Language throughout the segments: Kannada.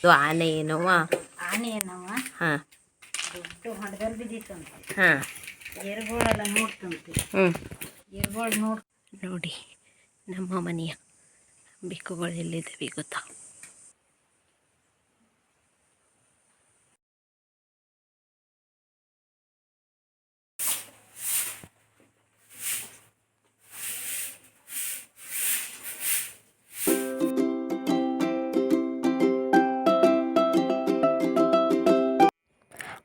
ಇದು ಆನೆ ಏನವ್ವ? ಆನೆ ಏನವ ಹಾಂ. ದೊಡ್ಡ ಹೊಡೆದಲ್ಲಿ ಬಿದ್ದಿತ್ತಂತೆ. ಹಾಂ. ನೋಡ್ತಂತೆ. ಹ್ಞೂ ನೋಡಿ ನೋಡಿ ನಮ್ಮ ಮನೆಯ ಬಿಕ್ಕುಗಳು ಎಲ್ಲಿದ್ದಾವೆ ಗೊತ್ತಾ?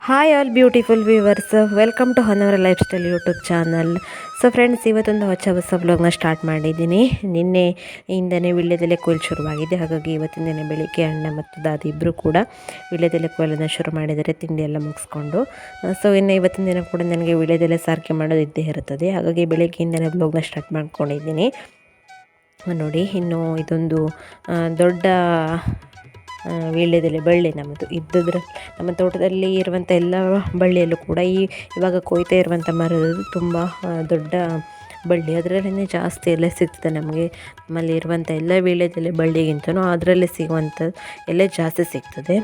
Hi all beautiful viewers welcome to Honnavara life style YouTube channel so friends ಇವತ್ತೊಂದು ಹೊಸ ಹೊಸ ಬ್ಲಾಗ್ನ ಸ್ಟಾರ್ಟ್ ಮಾಡಿದ್ದೀನಿ. ನಿನ್ನೆ ಇಂದನೇ ವಿಳ್ಯದೆಲೆ ಕೊಯ್ಲು ಶುರುವಾಗಿದೆ. ಹಾಗಾಗಿ ಇವತ್ತಿನ ದಿನ ಬೆಳಿಗ್ಗೆ ಅಣ್ಣ ಮತ್ತು ದಾದಿ ಇಬ್ಬರು ಕೂಡ ವಿಳ್ಯದೆಲೆ ಕೊಯ್ಲನ್ನು ಶುರು ಮಾಡಿದರೆ ತಿಂಡಿ ಎಲ್ಲ ಮುಗಿಸ್ಕೊಂಡು. ಸೊ ಇನ್ನು ಇವತ್ತಿನ ದಿನ ಕೂಡ ನನಗೆ ವಿಳ್ಯದೆಲೆ ಸಾರಿಕೆ ಮಾಡೋದು ಇದ್ದೇ ಇರುತ್ತದೆ. ಹಾಗಾಗಿ ಬೆಳಿಗ್ಗೆಯಿಂದನೇ ಬ್ಲಾಗ್ನ ಸ್ಟಾರ್ಟ್ ಮಾಡ್ಕೊಂಡಿದ್ದೀನಿ. ನೋಡಿ, ಇನ್ನು ಇದೊಂದು ದೊಡ್ಡ ವೀಳ್ಯದೆಲೆ ಬಳ್ಳಿ ನಮ್ಮದು ಇದ್ದದ್ರ ನಮ್ಮ ತೋಟದಲ್ಲಿ ಇರುವಂಥ ಎಲ್ಲ ಬಳ್ಳಿಯಲ್ಲೂ ಕೂಡ ಈ ಇವಾಗ ಕೊಯ್ತಾ ಇರುವಂಥ ಮರದ್ದು ತುಂಬ ದೊಡ್ಡ ಬಳ್ಳಿ. ಅದರಲ್ಲೇ ಜಾಸ್ತಿ ಎಲೆ ಸಿಗ್ತದೆ ನಮಗೆ. ನಮ್ಮಲ್ಲಿ ಇರುವಂಥ ಎಲ್ಲ ವೀಳ್ಯದೆಲೆ ಬಳ್ಳಿಗಿಂತನೂ ಅದರಲ್ಲೇ ಸಿಗುವಂಥ ಎಲೆ ಜಾಸ್ತಿ ಸಿಗ್ತದೆ.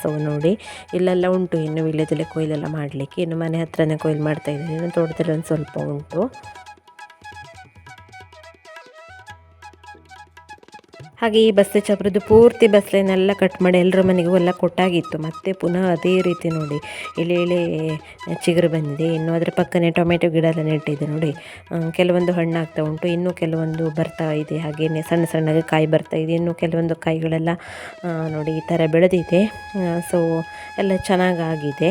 ಸೊ ನೋಡಿ, ಇಲ್ಲೆಲ್ಲ ಉಂಟು ಇನ್ನು ವೀಳ್ಯದೆಲೆ ಕೊಯ್ಲೆಲ್ಲ ಮಾಡಲಿಕ್ಕೆ. ಇನ್ನು ಮನೆ ಹತ್ರನೇ ಕೊಯ್ಲು ಮಾಡ್ತಾ ಇದ್ದೀನಿ. ಇನ್ನು ತೋಟದಲ್ಲಿ ಒಂದು ಸ್ವಲ್ಪ ಉಂಟು. ಹಾಗೆ ಈ ಬಸ್ಸೆ ಚಪ್ರದ್ದು ಪೂರ್ತಿ ಬಸ್ಲೆನೆಲ್ಲ ಕಟ್ ಮಾಡಿ ಎಲ್ಲರ ಮನೆಗೂ ಎಲ್ಲ ಕೊಟ್ಟಾಗಿತ್ತು. ಮತ್ತೆ ಪುನಃ ಅದೇ ರೀತಿ ನೋಡಿ ಇಲ್ಲಿ ಎಳೆ ಚಿಗುರು ಬಂದಿದೆ. ಇನ್ನು ಅದರ ಪಕ್ಕನೆ ಟೊಮೆಟೊ ಗಿಡ ಎಲ್ಲ ನೆಟ್ಟಿದೆ ನೋಡಿ. ಕೆಲವೊಂದು ಕೆಲವೊಂದು ಹಣ್ಣಾಗ್ತಾ ಉಂಟು. ಇನ್ನೂ ಕೆಲವೊಂದು ಬರ್ತಾ ಇದೆ. ಹಾಗೆಯೇ ಸಣ್ಣ ಸಣ್ಣಗೆ ಕಾಯಿ ಬರ್ತಾ ಇದೆ. ಇನ್ನು ಕೆಲವೊಂದು ಕಾಯಿಗಳೆಲ್ಲ ನೋಡಿ ಈ ಥರ ಬೆಳೆದಿದೆ. ಸೊ ಎಲ್ಲ ಚೆನ್ನಾಗಾಗಿದೆ.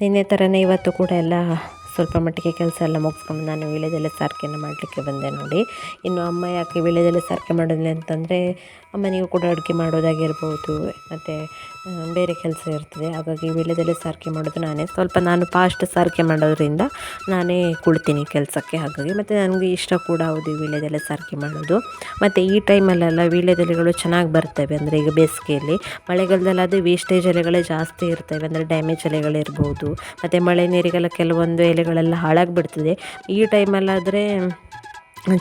ನಿನ್ನೆ ಥರನೇ ಇವತ್ತು ಕೂಡ ಎಲ್ಲ ಸ್ವಲ್ಪ ಮಟ್ಟಿಗೆ ಕೆಲಸ ಎಲ್ಲ ಮುಗಿಸ್ಕೊಂಡು ನಾನು ವೀಳ್ಯದೆಲೆ ಸಾರಿಗೆಯನ್ನು ಮಾಡಲಿಕ್ಕೆ ಬಂದೆ ನೋಡಿ. ಇನ್ನು ಅಮ್ಮ ಯಾಕೆ ವೀಳ್ಯದೆಲೆ ಸಾರಿಗೆ ಮಾಡೋದಿಲ್ಲ ಅಂತಂದರೆ ಅಮ್ಮನಿಗೂ ಕೂಡ ಅಡುಗೆ ಮಾಡೋದಾಗಿರ್ಬೋದು ಮತ್ತು ಬೇರೆ ಕೆಲಸ ಇರ್ತದೆ. ಹಾಗಾಗಿ ವೀಳ್ಯದೆಲೆ ಸಾರಿಗೆ ಮಾಡೋದು ನಾನೇ. ಸ್ವಲ್ಪ ನಾನು ಫಾಸ್ಟ್ ಸಾರಿಗೆ ಮಾಡೋದ್ರಿಂದ ನಾನೇ ಕುಳ್ತೀನಿ ಕೆಲಸಕ್ಕೆ. ಹಾಗಾಗಿ ಮತ್ತು ನನಗೆ ಇಷ್ಟ ಕೂಡ ಹೌದು ವೀಳ್ಯದೆಲೆ ಸಾರಿಗೆ ಮಾಡೋದು. ಮತ್ತು ಈ ಟೈಮಲ್ಲೆಲ್ಲ ವೀಳ್ಯದೆಲೆಗಳು ಚೆನ್ನಾಗಿ ಬರ್ತವೆ. ಅಂದರೆ ಈಗ ಬೇಸಿಗೆಯಲ್ಲಿ ಮಳೆಗಾಲದಲ್ಲಿ ಅದು ವೇಸ್ಟೇಜ್ ಎಲೆಗಳೇ ಜಾಸ್ತಿ ಇರ್ತವೆ. ಅಂದರೆ ಡ್ಯಾಮೇಜ್ ಎಲೆಗಳಿರ್ಬೋದು ಮತ್ತು ಮಳೆ ನೀರಿಗೆಲ್ಲ ಕೆಲವೊಂದು ಎಲೆಗಳೆಲ್ಲ ಹಾಳಾಗಿಬಿಡ್ತದೆ. ಈ ಟೈಮಲ್ಲಾದರೆ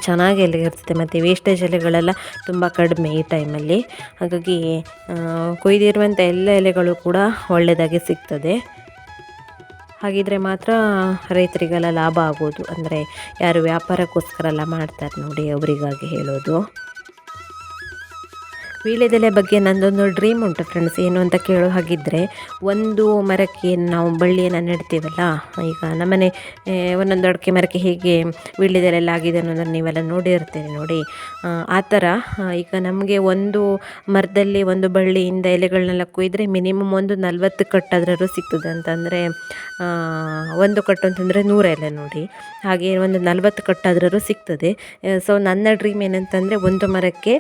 ಚೆನ್ನಾಗಿ ಎಲೆ ಇರ್ತದೆ. ಮತ್ತು ವೇಸ್ಟೇಜ್ ಎಲೆಗಳೆಲ್ಲ ತುಂಬ ಕಡಿಮೆ ಈ ಟೈಮಲ್ಲಿ ಹಾಗಾಗಿ ಕೊಯ್ದಿರುವಂಥ ಎಲ್ಲ ಎಲೆಗಳು ಕೂಡ ಒಳ್ಳೆಯದಾಗಿ ಸಿಗ್ತದೆ. ಹಾಗಿದ್ರೆ ಮಾತ್ರ ರೈತರಿಗೆಲ್ಲ ಲಾಭ ಆಗೋದು. ಅಂದರೆ ಯಾರು ವ್ಯಾಪಾರಕ್ಕೋಸ್ಕರ ಎಲ್ಲ ಮಾಡ್ತಾರೆ ನೋಡಿ ಅವರಿಗಾಗಿ ಹೇಳೋದು. ವೀಳ್ಯದೆಲೆ ಬಗ್ಗೆ ನಂದೊಂದು ಡ್ರೀಮ್ ಉಂಟು ಫ್ರೆಂಡ್ಸ್ ಏನು ಅಂತ ಕೇಳೋ ಹಾಗಿದ್ದರೆ ಒಂದು ಮರಕ್ಕೆ ನಾವು ಬಳ್ಳಿಯನ್ನು ನೆಡ್ತೀವಲ್ಲ, ಈಗ ನಮ್ಮನೆ ಒಂದೊಂದು ಅಡಿಕೆ ಮರಕ್ಕೆ ಹೇಗೆ ವೀಳ್ಯದೆಲೆ ಎಲ್ಲ ಆಗಿದೆ ಅನ್ನೋದನ್ನು ನೀವೆಲ್ಲ ನೋಡಿರ್ತೀರಿ ನೋಡಿ. ಆ ಥರ ಈಗ ನಮಗೆ ಒಂದು ಮರದಲ್ಲಿ ಒಂದು ಬಳ್ಳಿಯಿಂದ ಎಲೆಗಳನ್ನೆಲ್ಲ ಕೊಯ್ದರೆ ಮಿನಿಮಮ್ ಒಂದು ನಲ್ವತ್ತು ಕಟ್ಟಾದ್ರೂ ಸಿಗ್ತದೆ. ಅಂತಂದರೆ ಒಂದು ಕಟ್ಟು ಅಂತಂದರೆ ನೂರ ಎಲೆ ನೋಡಿ. ಹಾಗೆ ಒಂದು ನಲ್ವತ್ತು ಕಟ್ಟಾದ್ರೂ ಸಿಗ್ತದೆ. ಸೊ ನನ್ನ ಡ್ರೀಮ್ ಏನಂತಂದರೆ, ಒಂದು ಮರಕ್ಕೆ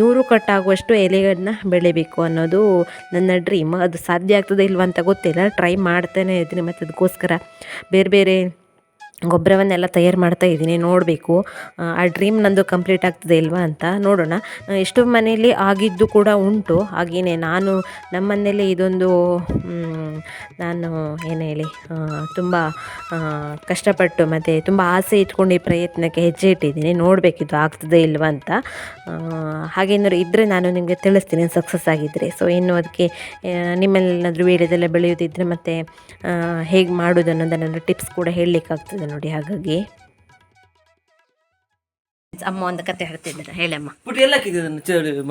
ನೂರು ಕಟ್ಟಾಗುವಷ್ಟು ಎಲೆಗಳನ್ನ ಬೆಳಿಬೇಕು ಅನ್ನೋದು ನನ್ನ ಡ್ರೀಮ್ ಅದು ಸಾಧ್ಯ ಆಗ್ತದೆ ಇಲ್ವಂತ ಅಂತ ಗೊತ್ತಿಲ್ಲ. ಟ್ರೈ ಮಾಡ್ತಾನೆ ಇದ್ದೀನಿ. ಮತ್ತು ಅದಕ್ಕೋಸ್ಕರ ಬೇರೆ ಬೇರೆ ಗೊಬ್ಬರವನ್ನೆಲ್ಲ ತಯಾರು ಮಾಡ್ತಾ ಇದ್ದೀನಿ, ನೋಡಬೇಕು. ಆ ಡ್ರೀಮ್ ನಂದು ಕಂಪ್ಲೀಟ್ ಆಗ್ತದೆ ಇಲ್ವಾ ಅಂತ ನೋಡೋಣ. ಎಷ್ಟು ಮನೆಯಲ್ಲಿ ಆಗಿದ್ದು ಕೂಡ ಉಂಟು. ಹಾಗೆಯೇ ನಾನು ನಮ್ಮ ಮನೆಯಲ್ಲಿ ಇದೊಂದು ನಾನು ಏನು ಹೇಳಿ ತುಂಬ ಕಷ್ಟಪಟ್ಟು ಮತ್ತು ತುಂಬ ಆಸೆ ಇಟ್ಕೊಂಡು ಈ ಪ್ರಯತ್ನಕ್ಕೆ ಹೆಜ್ಜೆ ಇಟ್ಟಿದ್ದೀನಿ. ನೋಡಬೇಕಿದು ಆಗ್ತದೆ ಇಲ್ವಾ ಅಂತ. ಹಾಗೇನಾದ್ರು ಇದ್ದರೆ ನಾನು ನಿಮಗೆ ತಿಳಿಸ್ತೀನಿ ಸಕ್ಸಸ್ ಆಗಿದ್ದರೆ ಸೊ ಇನ್ನು ಅದಕ್ಕೆ ನಿಮ್ಮಲ್ಲೇನಾದರೂ ವೇಳೆದೆಲ್ಲ ಬೆಳೆಯೋದಿದ್ದರೆ ಮತ್ತು ಹೇಗೆ ಮಾಡೋದು ಅನ್ನೋದನ್ನೆಲ್ಲ ಟಿಪ್ಸ್ ಕೂಡ ಹೇಳಲಿಕ್ಕಾಗ್ತದೆ ನೋಡಿ ಹಾಗಾಗಿ. ಅಮ್ಮ ಒಂದು ಕತೆ ಹೇಳ್ತಿದ್ದಾರೆ. ಹೇಳಮ್ಮ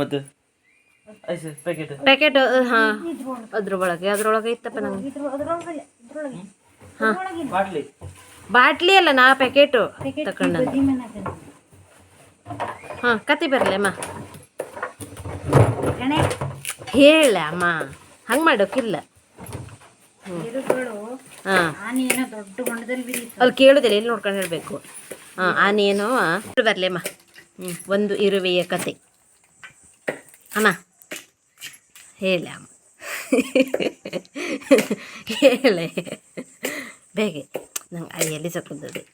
ಮತ್ತೆ? ಐಸ್ ಪ್ಯಾಕೆಟ್ ಪ್ಯಾಕೆಟ್ ಹಾಂ. ಅದ್ರ ಒಳಗೆ ಅದ್ರೊಳಗೆ ಇತ್ತಪ್ಪ ನಂಗೆ ಬಾಟ್ಲಿ. ಬಾಟ್ಲಿ ಅಲ್ಲ ನಾ ಪ್ಯಾಕೆಟು ತಕೊಂಡ ಹಾ ಕತೆ ಬರಲಿ ಅಮ್ಮ. ಗಣೆ ಹೇಳ ಅಮ್ಮ. ಹಂಗೆ ಮಾಡೋಕ್ಕಿಲ್ಲ ಏರುಗಳು ಅಲ್ಲಿ ಕೇಳುದಿಲ್ಲ ಎಲ್ಲಿ ನೋಡ್ಕೊಂಡು ಹೇಳ್ಬೇಕು? ಹಾಂ ಆನೇನೋ ಬರ್ಲೇಮ್ಮ ಅಮ್ಮ. ಹ್ಞೂ ಒಂದು ಇರುವೆಯ ಕತೆ. ಅಮ್ಮ. ಹೇಳ ಅಮ್ಮ. ಹೇಳೆ. ಬೇಗ. ನಂಗೆ ಎಲ್ಲಿ ಸಕ್ಕುತ್ತದೆ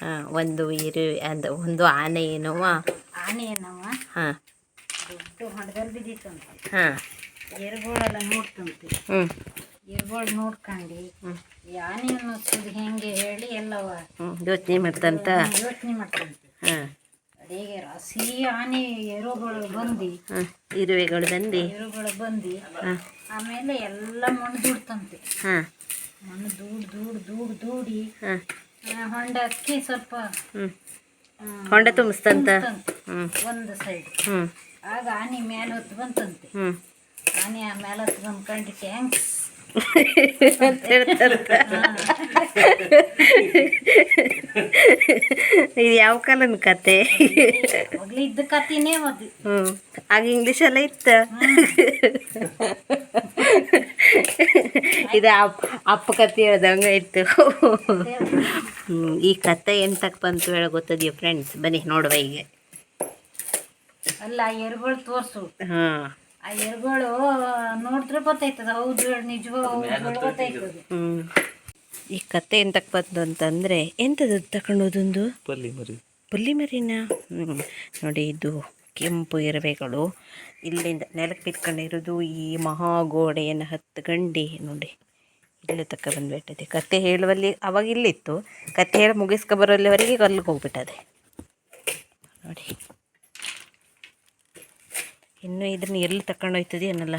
ಹಾಂ ಒಂದು ಇರು ಅಂದ ಒಂದು ಆನೆ ಏನವ ಆನೆ ಏನವ? ಹಾಂ. ದೊಡ್ಡ ಹೊಂಡದಲ್ಲಿ ಬಿದ್ದಿತ್ತಂತೆ ಹಾಂ. ಏರುಗಳೆಲ್ಲ ನೋಡ್ತಂತೆ. ಹ್ಞೂ ಏರುಗಳು ನೋಡ್ಕೊಂಡು. ಯಾನಿ ಆನೆ ಅನ್ನೋದು ಹೆಂಗೆ ಹೇಳಿ ಎಲ್ಲವ. ಯೋಚನೆ ಮಾಡ್ತಂತ. ಯೋಚನೆ ಮಾಡ್ತಂತೆ. ಅಡಿಗೆ ರಾಸಿ ಆನೆ ಏರುಗಳು ಬಂದು. ಇರುವೆಗಳು ಬಂದು. ಏರುಗಳು ಬಂದು. ಆಮೇಲೆ ಎಲ್ಲ ಮಣ್ಣು ದುಡ್ತಂತೆ ಮಣ್ಣು ದೂಡ್ ದೂಡ್ ದೂಡ್ ದೂಡಿ. ಹೊಂಡಕ್ಕೆ ಸ್ವಲ್ಪ ಹೊಂಡ ತುಂಬಿಸ್ತಂತ? ಒಂದು ಸೈಡ್ ಆಗ ಆನೆ ಮೇಲೆ ಹೊತ್ತು ಬಂತಂತೆ. ಆನೆ ಆ ಮೇಲೆ ಹೊತ್ತು ಬಂದ್ಕೊಂಡು ಟ್ಯಾಂಕ್ಸ್ ಅಂತ ಹೇಳ್ತಾರೆ ಇದು ಯಾವ ಕಾಲದ ಕತೆ? ಇದ್ದ ಕತಿನೇ ಅದು. ಹ್ಞೂ ಆಗ ಇಂಗ್ಲೀಷೆಲ್ಲ ಇತ್ತ? ಇದು ಅಪ್ಪ ಅಪ್ಪ ಕತೆ ಹೇಳ್ದಂಗ ಇತ್ತು. ಈ ಕತೆ ಎಂತಕ್ಕೆ ಬಂತು ಹೇಳ ಗೊತ್ತದೆಯೋ ಫ್ರೆಂಡ್ಸ್ ಬನ್ನಿ ನೋಡುವ ಈಗ ಅಲ್ಲ ಎರುಗಳು ತೋರ್ಸು. ಹಾಂ ಆ ಎರುಗಳು ನೋಡಿದ್ರೆ ಗೊತ್ತಾಯ್ತದ ಹೌದು ನಿಜವೋ ಹೌದು ಈ ಕತೆ ಎಂತಕ್ಕೆ ಬಂತು ಅಂತಂದರೆ ಎಂಥದ್ದು ತಗೊಂಡೋದೊಂದು ಪಲ್ಲಿ ಮರಿ ಪುಲ್ಲಿ ಮರಿನ ನೋಡಿ ಇದು ಕೆಂಪು ಇರುವೆಗಳು ಇಲ್ಲಿಂದ ನೆಲಕ್ಕೆ ಬಿತ್ಕೊಂಡಿರೋದು ಈ ಮಹಾಗೋಡೆಯನ್ನು ಗಂಡಿ ನೋಡಿ. ಇಲ್ಲಿ ತಕ್ಕ ಬಂದುಬಿಟ್ಟದೆ. ಕತೆ ಹೇಳುವಲ್ಲಿ ಅವಾಗ ಇಲ್ಲಿತ್ತು. ಕತೆ ಹೇಳಿ ಮುಗಿಸ್ಕೊ ಬರೋಲ್ಲಿವರೆಗೆ ಅಲ್ಲಿಗೆ ಹೋಗ್ಬಿಟ್ಟದೆ. ನೋಡಿ. ಇನ್ನು ಇದನ್ನ ಎಲ್ಲಿ ತಗೊಂಡೋಯ್ತದೆ ಏನಲ್ಲ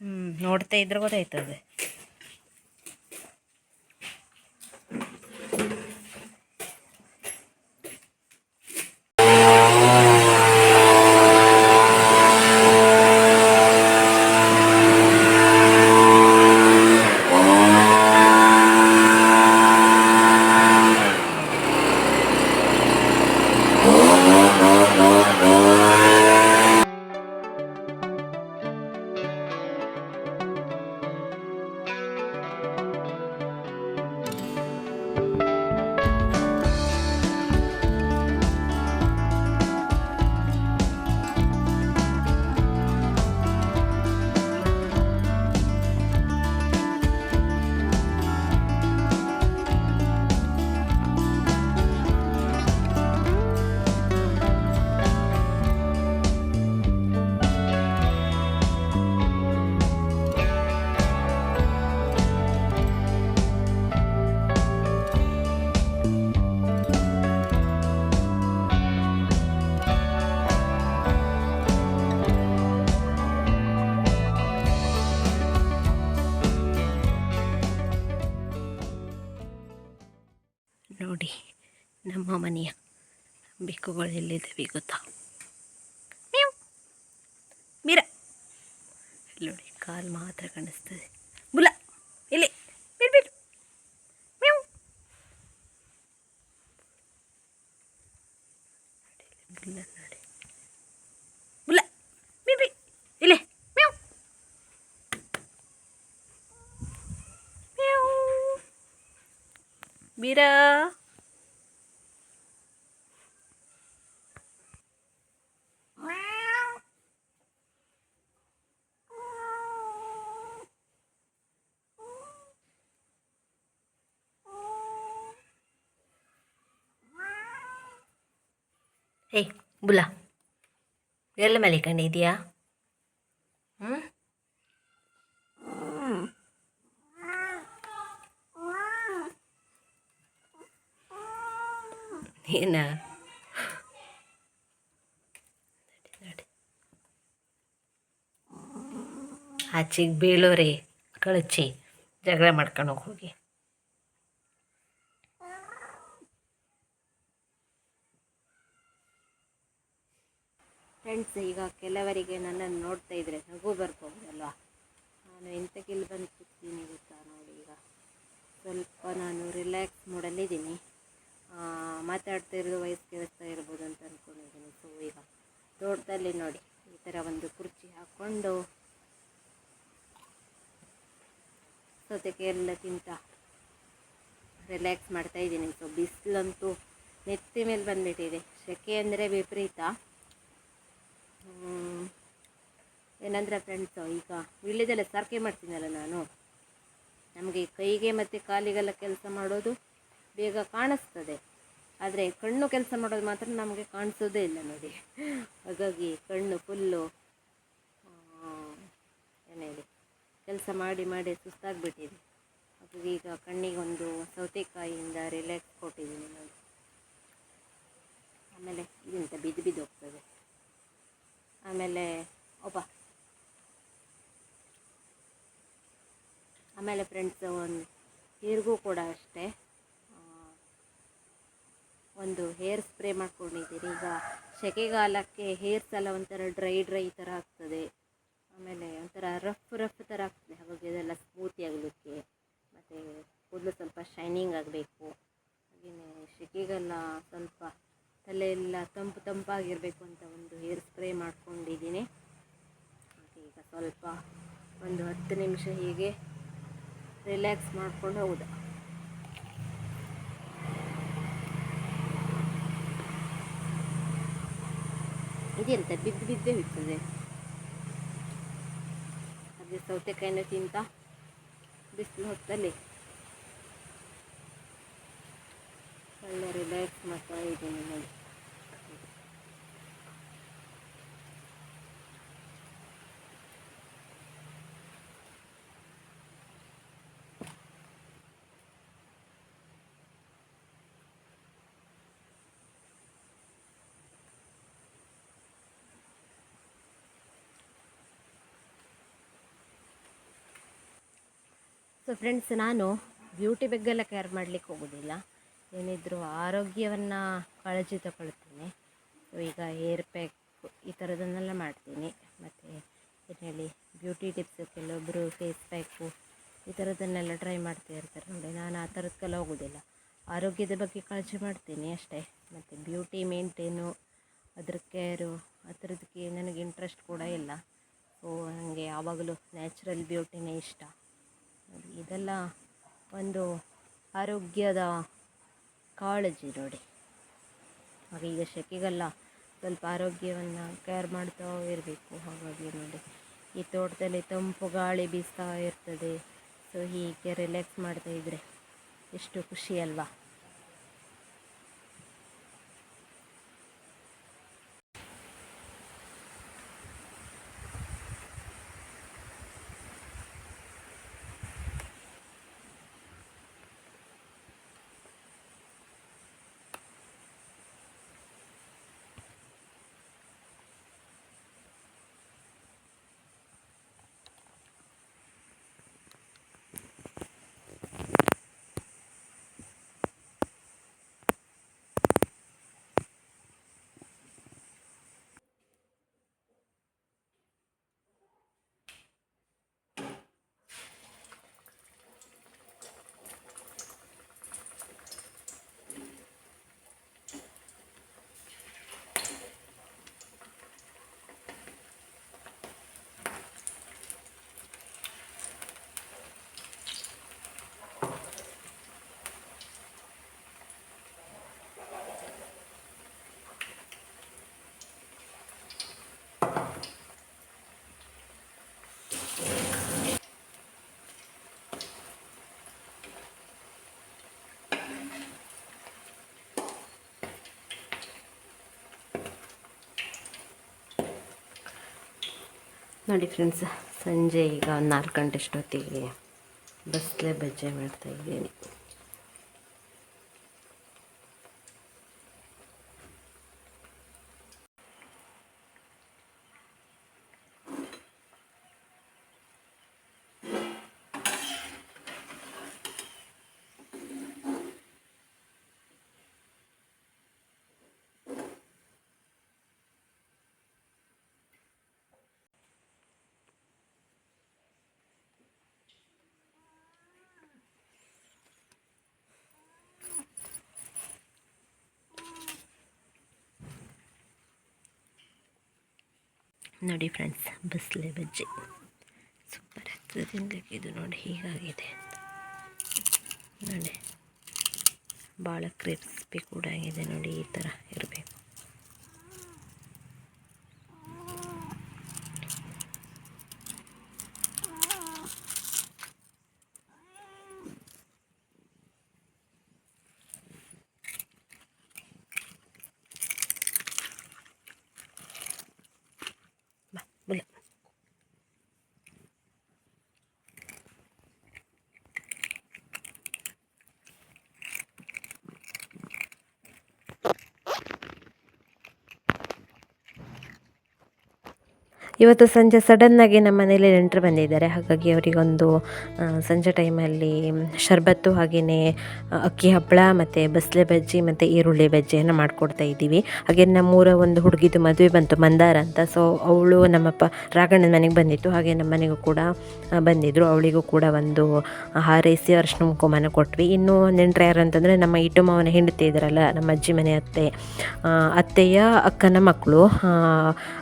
ಹ್ಞೂ ನೋಡ್ತಾ ಇದ್ರೆ ಗೊತ್ತಾಯ್ತದೆ. ಮನೆಯ ಬೆಕ್ಕುಗಳು ಎಲ್ಲಿದ್ದಾವೆ ಗೊತ್ತಾ? ಮ್ಯಾವ್. ಮೀರ. ಇಲ್ಲಿ ನೋಡಿ ಕಾಲು ಮಾತ್ರ ಕಾಣಿಸ್ತದೆ. ಬುಲ ಇಲ್ಲಿ ಬಿಡು ಬಿಡು ಮ್ಯಾವ್. ನೋಡಿ, ಇಲ್ಲಿ ಬೀರಾ ಹೇ ಬುಲ್ಲ. ಎಲ್ಲ ಮಲಿಕೊಂಡಿದ್ಯಾ ಹ್ಞೂ ಏನ? ಆಚೆಗೆ ಬೀಳೋರಿ ಕಳಚಿ ಜಗಳ ಮಾಡ್ಕೊಂಡು ಹೋಗಿ. ಫ್ರೆಂಡ್ಸ್ ಈಗ ಕೆಲವರಿಗೆ ನನ್ನನ್ನು ನೋಡ್ತಾ ಇದ್ರೆ ನಗು ಬರ್ಬೋದಲ್ವಾ? ನಾನು ಎಂತ ಇಲ್ಲಿ ಬಂದು ಕೂತಿದ್ದೀನಿ ಗೊತ್ತಾ ನೋಡಿ ಈಗ. ಸ್ವಲ್ಪ ನಾನು ರಿಲ್ಯಾಕ್ಸ್ ಮೂಡಲ್ಲಿದ್ದೀನಿ ಮಾತಾಡ್ತಾ ಇರೋದು ವಯಸ್ಸು ಕೇಳಿಸ್ತಾ ಇರ್ಬೋದು ಅಂತ ಅಂದ್ಕೊಂಡಿದ್ದೀನಿ ಸೊ ಈಗ ತೋಟದಲ್ಲಿ ನೋಡಿ, ಈ ಥರ ಒಂದು ಕುರ್ಚಿ ಹಾಕ್ಕೊಂಡು ಸೌತೆಕಾಯಿ ಎಲ್ಲ ತಿಂತ ರಿಲ್ಯಾಕ್ಸ್ ಮಾಡ್ತಾ ಇದ್ದೀನಿ. ಸೊ ಬಿಸಿಲಂತೂ ನೆತ್ತಿ ಮೇಲೆ ಬಂದ್ಬಿಟ್ಟಿದೆ. ಸೆಕೆ ಅಂದರೆ ವಿಪರೀತ. ಏನಂದರೆ ಫ್ರೆಂಡ್ಸು ಈಗ ವೀಳ್ಯದೆಲೆ ಸರ್ಕೆ ಮಾಡ್ತೀನಲ್ಲ ನಾನು. ನಮಗೆ ಕೈಗೆ ಮತ್ತು ಕಾಲಿಗೆಲ್ಲ ಕೆಲಸ ಮಾಡೋದು ಬೇಗ ಕಾಣಿಸ್ತದೆ. ಆದರೆ ಕಣ್ಣು ಕೆಲಸ ಮಾಡೋದು ಮಾತ್ರ ನಮಗೆ ಕಾಣಿಸೋದೇ ಇಲ್ಲ ನೋಡಿ. ಹಾಗಾಗಿ ಕಣ್ಣು ಫುಲ್ಲು ಏನು ಹೇಳಿ, ಕೆಲಸ ಮಾಡಿ ಮಾಡಿ ಸುಸ್ತಾಗಿಬಿಟ್ಟಿದೆ. ಹಾಗಾಗಿ ಈಗ ಕಣ್ಣಿಗೊಂದು ಸೌತೆಕಾಯಿಯಿಂದ ರಿಲ್ಯಾಕ್ಸ್ ಕೊಟ್ಟಿದ್ದೀನಿ ನೋಡಿ. ಆಮೇಲೆ ಇದೆಂತ ಬಿದ್ದು ಬಿದ್ದು ಹೋಗ್ತದೆ. ಆಮೇಲೆ ಒಬ್ಬ. ಆಮೇಲೆ ಫ್ರೆಂಡ್ಸ್ ಒಂದು ಹೇರ್ಗೂ ಕೂಡ ಅಷ್ಟೇ. ಒಂದು ಹೇರ್ ಸ್ಪ್ರೇ ಮಾಡ್ಕೊಂಡಿದ್ದೀನಿ. ಈಗ ಸೆಕೆಗಾಲಕ್ಕೆ ಹೇರ್ಸ್ ಎಲ್ಲ ಒಂಥರ ಡ್ರೈ ಡ್ರೈ ಥರ ಆಗ್ತದೆ. ಆಮೇಲೆ ಒಂಥರ ರಫ್ ರಫ್ ಥರ ಆಗ್ತದೆ. ಹಾಗಾಗಿ ಇದೆಲ್ಲ ಸ್ಮೂತಿ ಆಗಲಿಕ್ಕೆ. ಮತ್ತು ಕೂದಲು ಸ್ವಲ್ಪ ಶೈನಿಂಗ್ ಆಗಬೇಕು. ಹಾಗೆಯೇ ಸೆಕೆಗೆಲ್ಲ ಸ್ವಲ್ಪ ತಲೆ ಎಲ್ಲ ತಂಪು ತಂಪಾಗಿರಬೇಕು ಅಂತ ಒಂದು ಹೇರ್ ಸ್ಪ್ರೇ ಮಾಡ್ಕೊಂಡಿದ್ದೀನಿ. ಈಗ ಸ್ವಲ್ಪ ಒಂದು ಹತ್ತು ನಿಮಿಷ ಹೀಗೆ ರಿಲ್ಯಾಕ್ಸ್ ಮಾಡ್ಕೊಂಡು ಹೋಗುದು. ಇದೆಂತ ಬಿದ್ದು ಬಿದ್ದೇ ಬಿಡ್ತದೆ. ಅದೇ ಸೌತೆಕಾಯಿನ ತಿಂತ ಬಿಸಿಲು ಹೊತ್ತಲ್ಲಿ ಒಳ್ಳೆ ರಿಲ್ಯಾಕ್ಸ್ ಮಾಡ್ತಾ ಇದ್ದೀನಿ ನೋಡಿ. ಸೊ ಫ್ರೆಂಡ್ಸ್ ನಾನು ಬ್ಯೂಟಿ ಬಗ್ಗೆಲ್ಲ ಕೇರ್ ಮಾಡಲಿಕ್ಕೆ ಹೋಗೋದಿಲ್ಲ. ಏನಿದ್ರು ಆರೋಗ್ಯವನ್ನು ಕಾಳಜಿ ತಗೊಳ್ತೀನಿ. ಸೊ ಈಗ ಹೇರ್ ಪ್ಯಾಕ್ ಈ ಥರದನ್ನೆಲ್ಲ ಮಾಡ್ತೀನಿ. ಮತ್ತು ಏನು ಹೇಳಿ ಬ್ಯೂಟಿ ಟಿಪ್ಸ್ ಕೆಲವೊಬ್ಬರು ಫೇಸ್ ಪ್ಯಾಕು ಈ ಥರದನ್ನೆಲ್ಲ ಟ್ರೈ ಮಾಡ್ತಾ ಇರ್ತಾರೆ ನೋಡಿ. ನಾನು ಆ ಥರದಕ್ಕೆಲ್ಲ ಹೋಗೋದಿಲ್ಲ. ಆರೋಗ್ಯದ ಬಗ್ಗೆ ಕಾಳಜಿ ಮಾಡ್ತೀನಿ ಅಷ್ಟೇ. ಮತ್ತು ಬ್ಯೂಟಿ ಮೇಂಟೇನು ಅದ್ರ ಕೇರು ಆ ಥರದಕ್ಕೆ ನನಗೆ ಇಂಟ್ರೆಸ್ಟ್ ಕೂಡ ಇಲ್ಲ ಸೊ ನನಗೆ ಯಾವಾಗಲೂ ನ್ಯಾಚುರಲ್ ಬ್ಯೂಟಿನೇ ಇಷ್ಟ ನೋಡಿ ಇದೆಲ್ಲ ಒಂದು ಆರೋಗ್ಯದ ಕಾಳಜಿ ನೋಡಿ. ಹಾಗೆ ಈಗ ಸೆಕೆಗೆಲ್ಲ ಸ್ವಲ್ಪ ಆರೋಗ್ಯವನ್ನು ಕೇರ್ ಮಾಡ್ತಾ ಇರಬೇಕು. ಹಾಗಾಗಿ ನೋಡಿ, ಈ ತೋಟದಲ್ಲಿ ತಂಪು ಗಾಳಿ ಬೀಸ್ತಾ ಇರ್ತದೆ. ಸೊ ಹೀಗೆ ರಿಲ್ಯಾಕ್ಸ್ ಮಾಡ್ತಾ ಇದ್ದರೆ ಎಷ್ಟು ಖುಷಿ ಅಲ್ವಾ? ನೋಡಿ ಫ್ರೆಂಡ್ಸ್ ಸಂಜೆ ಈಗ ಒಂದು ನಾಲ್ಕು ಗಂಟೆ ಅಷ್ಟೊತ್ತಿಗೆ ಬಸ್ಲೆ ಬಜ್ಜೆ ಮಾಡ್ತಾ ನೋಡಿ ಫ್ರೆಂಡ್ಸ್ ಬಸ್ಲೆ ಬಜ್ಜಿ. ಸೂಪರ್ ಆಗ್ತದೆ ತಿನ್ನಲಿಕ್ಕೆ ಇದು ನೋಡಿ ಹೀಗಾಗಿದೆ. ನೋಡಿ ಭಾಳ ಕ್ರಿಸ್ಪಿ ಕೂಡ ಆಗಿದೆ ನೋಡಿ, ಈ ಥರ ಇರಬೇಕು ಬಾ ಬುಲ್ಲ ಇವತ್ತು ಸಂಜೆ ಸಡನ್ನಾಗಿ ನಮ್ಮ ಮನೇಲಿ ನೆಂಟರು ಬಂದಿದ್ದಾರೆ. ಹಾಗಾಗಿ ಅವರಿಗೊಂದು ಸಂಜೆ ಟೈಮಲ್ಲಿ ಶರ್ಬತ್ತು ಹಾಗೆಯೇ ಅಕ್ಕಿ ಹಪ್ಪಳ ಮತ್ತು ಬಸ್ಲೆ ಬಜ್ಜಿ ಮತ್ತು ಈರುಳ್ಳಿ ಬಜ್ಜಿಯನ್ನು ಮಾಡಿಕೊಡ್ತಾ ಇದ್ದೀವಿ. ಹಾಗೆ ನಮ್ಮೂರ ಒಂದು ಹುಡುಗಿದು ಮದುವೆ ಬಂತು, ಮಂದಾರ ಅಂತ. ಸೊ ಅವಳು ನಮ್ಮಪ್ಪ ರಾಘಣ್ಣನ ಮನೆಗೆ ಬಂದಿತ್ತು. ಹಾಗೆ ನಮ್ಮ ಮನೆಗೂ ಕೂಡ ಬಂದಿದ್ದರು ಅವಳಿಗೂ ಕೂಡ ಒಂದು ಹಾರೈಸಿ ಅರ್ಶಿನ ಕುಂಕುಮನ ಕೊಟ್ವಿ. ಇನ್ನು ನೆಂಟರು ಯಾರು ಅಂತಂದರೆ ನಮ್ಮ ಇಟ್ಟು ಮಾವನ ಹೆಂಡತಿ ಇದ್ರಲ್ಲ ನಮ್ಮ ಅಜ್ಜಿ ಮನೆ ಅತ್ತೆ. ಅತ್ತೆಯ ಅಕ್ಕನ ಮಕ್ಕಳು.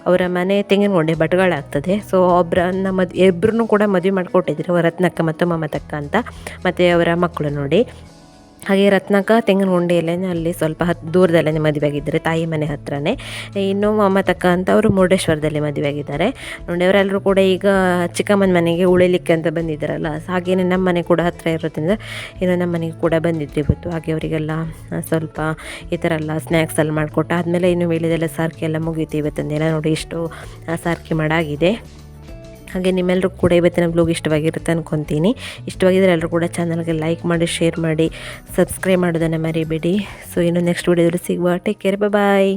ಅವರ ಮನೆ ತೆಂಗಿನಗೊಂಡೆ ಭಟ್ಗಳಾಗ್ತದೆ ಸೊ ಒಬ್ಬರನ್ನ ಮದ್ ಇಬ್ಬರನ್ನೂ ಕೂಡ ಮದುವೆ ಮಾಡಿಕೊಟ್ಟಿದ್ರು ರತ್ನಕ್ಕ ಮತ್ತು ಮಮತಕ್ಕ ಅಂತ. ಮತ್ತು ಅವರ ಮಕ್ಕಳು ನೋಡಿ. ಹಾಗೆ ರತ್ನಕ್ಕ ತೆಂಗಿನಗುಂಡಿಯಲ್ಲೇ ಅಲ್ಲಿ ಸ್ವಲ್ಪ ಹತ್ತು ದೂರದಲ್ಲೇ ಮದುವೆಯಾಗಿದ್ದಾರೆ, ತಾಯಿ ಮನೆ ಹತ್ರನೇ. ಇನ್ನು ಮಮತಕ್ಕ ಅಂತ ಅವರು ಮುರುಡೇಶ್ವರದಲ್ಲಿ ಮದುವೆಯಾಗಿದ್ದಾರೆ. ನೋಡಿ ಕೂಡ ಈಗ ಚಿಕ್ಕಮ್ಮನ ಮನೆಗೆ ಉಳಿಲಿಕ್ಕೆ ಅಂತ ಬಂದಿದ್ದಾರಲ್ಲ ಹಾಗೆಯೇ ನಮ್ಮ ಮನೆ ಕೂಡ ಹತ್ತಿರ ಇರೋದ್ರಿಂದ ಇನ್ನು ನಮ್ಮ ಮನೆಗೆ ಕೂಡ ಬಂದಿದ್ರು ಇವತ್ತು. ಹಾಗೆ ಅವರಿಗೆಲ್ಲ ಸ್ವಲ್ಪ ಈ ಥರ ಎಲ್ಲ ಸ್ನ್ಯಾಕ್ಸ್ ಎಲ್ಲ ಮಾಡಿಕೊಟ್ಟು ಆದಮೇಲೆ ಇನ್ನು ವೇಳೆದೆಲ್ಲ ಸಾರ್ಕಿ ಎಲ್ಲ ಮುಗೀತು ಇವತ್ತೊಂದಿನ ನೋಡಿ, ಇಷ್ಟು ಸಾರ್ಕಿ ಮಾಡಾಗಿದೆ. ಹಾಗೆ ನಿಮ್ಮೆಲ್ಲರೂ ಕೂಡ ಇವತ್ತಿನ ಬ್ಲಾಗ್ ಇಷ್ಟವಾಗಿರುತ್ತೆ ಅನ್ಕೊತೀನಿ. ಇಷ್ಟವಾಗಿದ್ದರೆ ಎಲ್ಲರೂ ಕೂಡ ಚಾನಲ್ಗೆ ಲೈಕ್ ಮಾಡಿ ಶೇರ್ ಮಾಡಿ ಸಬ್ಸ್ಕ್ರೈಬ್ ಮಾಡೋದನ್ನು ಮರಿಬೇಡಿ. ಸೊ ಇನ್ನು ನೆಕ್ಸ್ಟ್ ವೀಡಿಯೋದಲ್ಲಿ ಸಿಗುವ. Take care bye